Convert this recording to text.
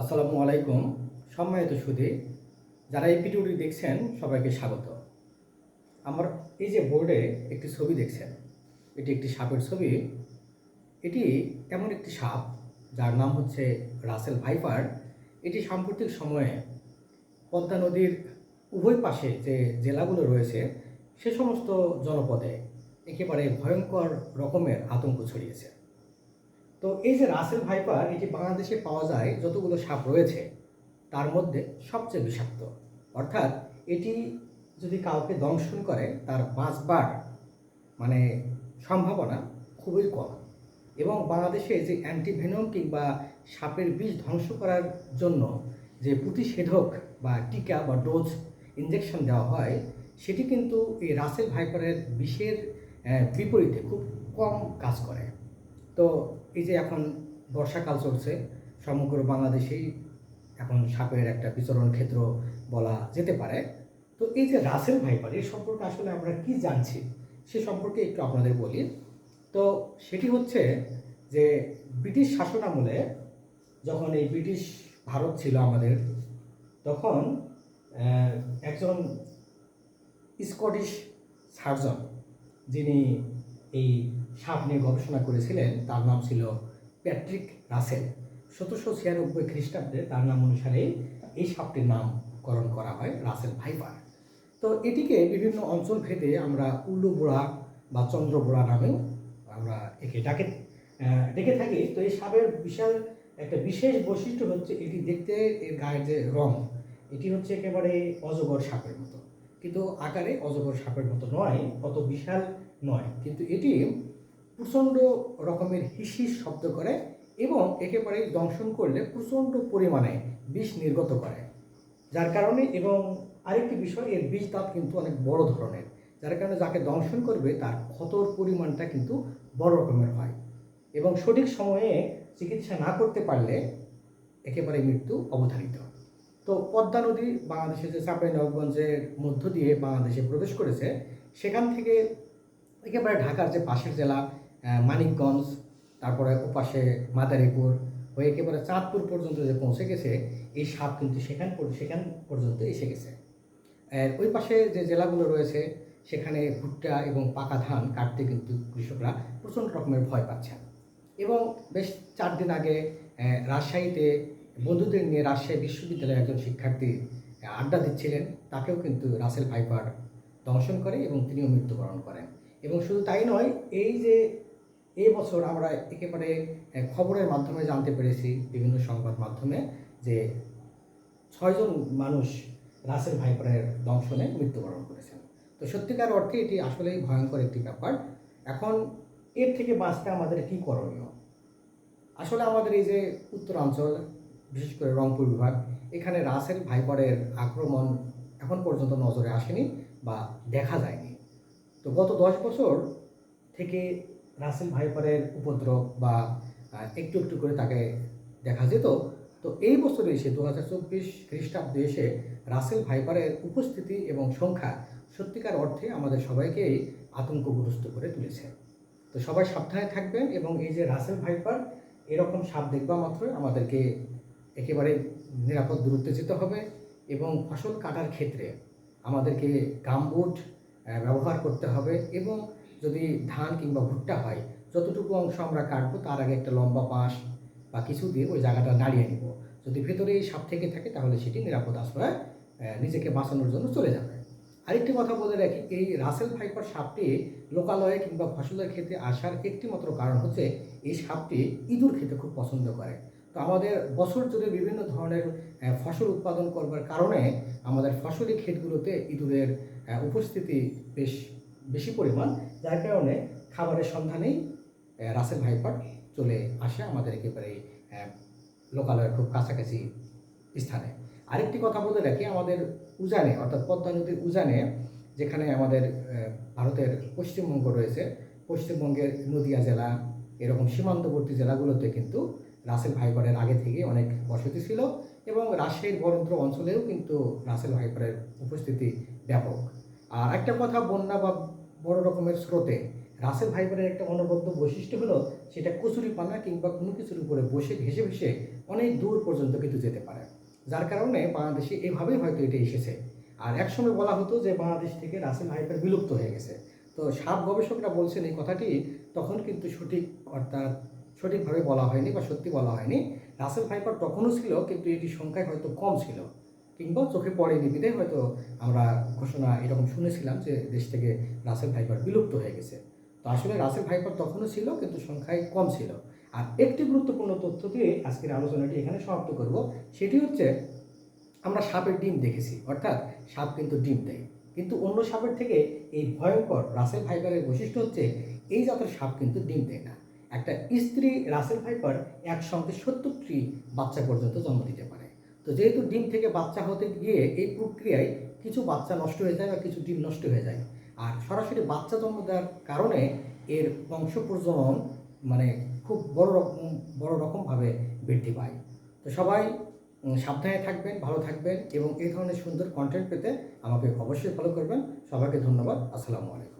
আসসালামু আলাইকুম। সম্মানিত সুধী যারা এই ভিডিওটি দেখছেন, সবাইকে স্বাগত। আমার এই যে বোর্ডে একটি ছবি দেখছেন, এটি একটি সাপের ছবি। এটি এমন একটি সাপ, যার নাম হচ্ছে রাসেল ভাইপার। এটি সাম্প্রতিক সময়ে পদ্মা নদীর উভয় পাশে যে জেলাগুলো রয়েছে, সে সমস্ত জনপদে একেবারে ভয়ঙ্কর রকমের আতঙ্ক ছড়িয়েছে। তো এই যে রাসেল ভাইপার এটি বাংলাদেশে পাওয়া যায় যতগুলো সাপ রয়েছে, তার মধ্যে সবচেয়ে বিষাক্ত। অর্থাৎ এটি যদি কাউকে দংশন করে, তার বাঁচবার মানে সম্ভাবনা খুবই কম। এবং বাংলাদেশে যে অ্যান্টিভেনম কিংবা সাপের বিষ ধ্বংস করার জন্য যে প্রতিষেধক বা টিকা বা ডোজ ইঞ্জেকশন দেওয়া হয়, সেটি কিন্তু এই রাসেল ভাইপারের বিষের বিপরীতে খুব কম কাজ করে। তো এই যে এখন বর্ষাকাল চলছে, সমগ্র বাংলাদেশেই এখন সাপের একটা বিচরণ ক্ষেত্র বলা যেতে পারে। তো এই যে রাসেল ভাইপার এর সম্পর্কে আসলে আমরা কি জানছি সে সম্পর্কে একটু আপনাদের বলি। তো সেটি হচ্ছে যে ব্রিটিশ শাসন আমলে যখন এই ব্রিটিশ ভারত ছিল আমাদের, তখন একজন স্কটিশ সার্জন যিনি এই সাপ নিয়ে গবেষণা করেছিলেন, তার নাম ছিল প্যাট্রিক রাসেল। সতেরোশো ছিয়ানব্বই খ্রিস্টাব্দে তার নাম অনুসারে এই সাপটির নামকরণ করা হয় রাসেল ভাইপার। তো এটিকে বিভিন্ন অঞ্চল ভেদে আমরা উল্লু বোড়া বা চন্দ্র বোড়া নামেও আমরা একে ডাকে। ডেকে থাকি, তো এই সাপের বিশাল একটা বিশেষ বৈশিষ্ট্য হচ্ছে এটি দেখতে এর গায়ের যে রং, এটি হচ্ছে একেবারে অজগর সাপের মতো। কিন্তু আকারে অজগর সাপের মতো নয়, অত বিশাল নয়। কিন্তু এটি প্রচণ্ড রকমের হিসিস শব্দ করে এবং একেবারে দংশন করলে প্রচণ্ড পরিমাণে বিষ নির্গত করে। যার কারণে এবং আরেকটি বিষয়, এর বিষ দাঁত কিন্তু অনেক বড় ধরনের। যার কারণে যাকে দংশন করবে, তার ক্ষতর পরিমাণটা কিন্তু বড় রকমের হয়। এবং সঠিক সময়ে চিকিৎসা না করতে পারলে একেবারে মৃত্যু অবধারিত। তো পদ্মা নদী বাংলাদেশের যে চাঁপাই নবগঞ্জের মধ্য দিয়ে বাংলাদেশে প্রবেশ করেছে, সেখান থেকে একেবারে ঢাকার যে পাশের জেলা মানিকগঞ্জ, তারপরে ওপাশে মাদারীপুর হয়ে একেবারে চাঁদপুর পর্যন্ত যে পৌঁছে গেছে, এই সাপ কিন্তু সেখান সেখান পর্যন্ত এসে গেছে। ওই পাশে যে জেলাগুলো রয়েছে, সেখানে ভুট্টা এবং পাকা ধান কাটতে কিন্তু কৃষকরা প্রচণ্ড রকমের ভয় পাচ্ছেন। এবং বেশ চার দিন আগে রাজশাহীতে বন্ধুদের নিয়ে রাজশাহী বিশ্ববিদ্যালয়ের একজন শিক্ষার্থী আড্ডা দিচ্ছিলেন। তাকেও কিন্তু রাসেল ভাইপার দংশন করে এবং তিনিও মৃত্যুবরণ করেন। এবং শুধু তাই নয়, এই যে এই বছর আমরা একেবারে খবরের মাধ্যমে জানতে পেরেছি, বিভিন্ন সংবাদ মাধ্যমে, যে ছয়জন মানুষ রাসেল ভাইপারের দংশনে মৃত্যুবরণ করেছেন। তো সত্যিকার অর্থে এটি আসলেই ভয়ঙ্কর একটি ব্যাপার। এখন এর থেকে বাঁচতে আমাদের কী করণীয়? আসলে আমাদের এই যে উত্তরাঞ্চল, বিশেষ করে রংপুর বিভাগ, এখানে রাসেল ভাইপারের আক্রমণ এখন পর্যন্ত নজরে আসেনি বা দেখা যায়নি। তো গত দশ বছর থেকে রাসেল ভাইপারের উপদ্রব বা একটু একটু করে তাকে দেখা যেত। তো এই বছরে এসে দু হাজার চব্বিশ খ্রিস্টাব্দে এসে রাসেল ভাইপারের উপস্থিতি এবং সংখ্যা সত্যিকার অর্থে আমাদের সবাইকেই আতঙ্কগ্রস্ত করে তুলেছে। তো সবাই সাবধানে থাকবেন এবং এই যে রাসেল ভাইপার, এরকম সাপ দেখবা মাত্র আমাদেরকে একেবারে নিরাপদ দূরত্বে যেতে হবে এবং ফসল কাটার ক্ষেত্রে আমাদেরকে গামবুট ব্যবহার করতে হবে এবং যদি ধান কিংবা ভুট্টা হয়, যতটুকু অংশ আমরা কাটবো তার আগে একটা লম্বা বাঁশ বা কিছু দিয়ে ওই জায়গাটা নাড়িয়ে নিব। যদি ভেতরে এই সাপ থেকে থাকে তাহলে সেটি নিরাপদ আশ্রয় নিজেকে বাঁচানোর জন্য চলে যাবে। আরেকটি কথা বলে রাখি, এই রাসেল ভাইপার সাপটি লোকালয়ে কিংবা ফসলের ক্ষেত্রে আসার একটি মাত্র কারণ হচ্ছে এই সাপটি ইঁদুর খেতে খুব পছন্দ করে। তো আমাদের বছর জুড়ে বিভিন্ন ধরনের ফসল উৎপাদন করবার কারণে আমাদের ফসলি ক্ষেতগুলোতে ইঁদুরের উপস্থিতি বেশ বেশি পরিমাণ, যার কারণে খাবারের সন্ধানেই রাসেল ভাইপার চলে আসে আমাদের একেবারে লোকালয়ের খুব কাছাকাছি স্থানে। আরেকটি কথা বলে রাখি, আমাদের উজানে, অর্থাৎ পদ্মা নদীর উজানে, যেখানে আমাদের ভারতের পশ্চিমবঙ্গ রয়েছে, পশ্চিমবঙ্গের নদিয়া জেলা, এরকম সীমান্তবর্তী জেলাগুলোতে কিন্তু রাসেল ভাইপারের আগে থেকে অনেক বসতি ছিল। এবং রাজশাহীর বরেন্দ্র অঞ্চলেও কিন্তু রাসেল ভাইপারের উপস্থিতি ব্যাপক। আর একটা কথা বন্যা বা বড় রকমের স্রোতে, রাসেল ভাইপারের একটা অনবদ্য বৈশিষ্ট্য হলো সেটা কচুরি পানা কিংবা কোনো কিছুর উপরে বসে ভেসে ভেসে অনেক দূর পর্যন্ত কিন্তু যেতে পারে। যার কারণে বাংলাদেশে এভাবেই হয়তো এটা এসেছে। আর একসময় বলা হতো যে বাংলাদেশ থেকে রাসেল হাইপার বিলুপ্ত হয়ে গেছে। তো সাপ গবেষকরা বলছেন এই কথাটি তখন কিন্তু সঠিক অর্থাৎ সঠিকভাবে বলা হয়নি বা সত্যি বলা হয়নি। রাসেল ভাইপার তখনও ছিল, কিন্তু এটির সংখ্যায় হয়তো কম ছিল। কিংবা চোখে পড়েনি বিধে হয়তো আমরা ঘোষণা এরকম শুনেছিলাম যে দেশ থেকে রাসেল ভাইপার বিলুপ্ত হয়ে গেছে। তো আসলে রাসেল ভাইপার তখনও ছিল, কিন্তু সংখ্যায় কম ছিল। আর একটি গুরুত্বপূর্ণ তথ্য দিয়ে আজকের আলোচনাটি এখানে সমাপ্ত করব। সেটি হচ্ছে, আমরা সাপের ডিম দেখেছি, অর্থাৎ সাপ কিন্তু ডিম দেয়। কিন্তু অন্য সাপের থেকে এই ভয়ঙ্কর রাসেল ভাইপারের বৈশিষ্ট্য হচ্ছে, এই জাতের সাপ কিন্তু ডিম দেয় না। একটা স্ত্রী রাসেল ভাইপার একসঙ্গে সত্তরটি বাচ্চা পর্যন্ত জন্ম দিতে পারে। তো যেহেতু ডিম থেকে বাচ্চা হতে গিয়ে এই প্রক্রিয়ায় কিছু বাচ্চা নষ্ট হয়ে যায় বা কিছু ডিম নষ্ট হয়ে যায়, আর সরাসরি বাচ্চা জন্ম দেওয়ার কারণে এর বংশ প্রজনন মানে খুব বড় রকম, বড় রকমভাবে বৃদ্ধি পায়। তো সবাই সাবধানে থাকবেন, ভালো থাকবেন এবং এই ধরনের সুন্দর কন্টেন্ট পেতে আমাকে অবশ্যই ফলো করবেন। সবাইকে ধন্যবাদ। আসসালামু আলাইকুম।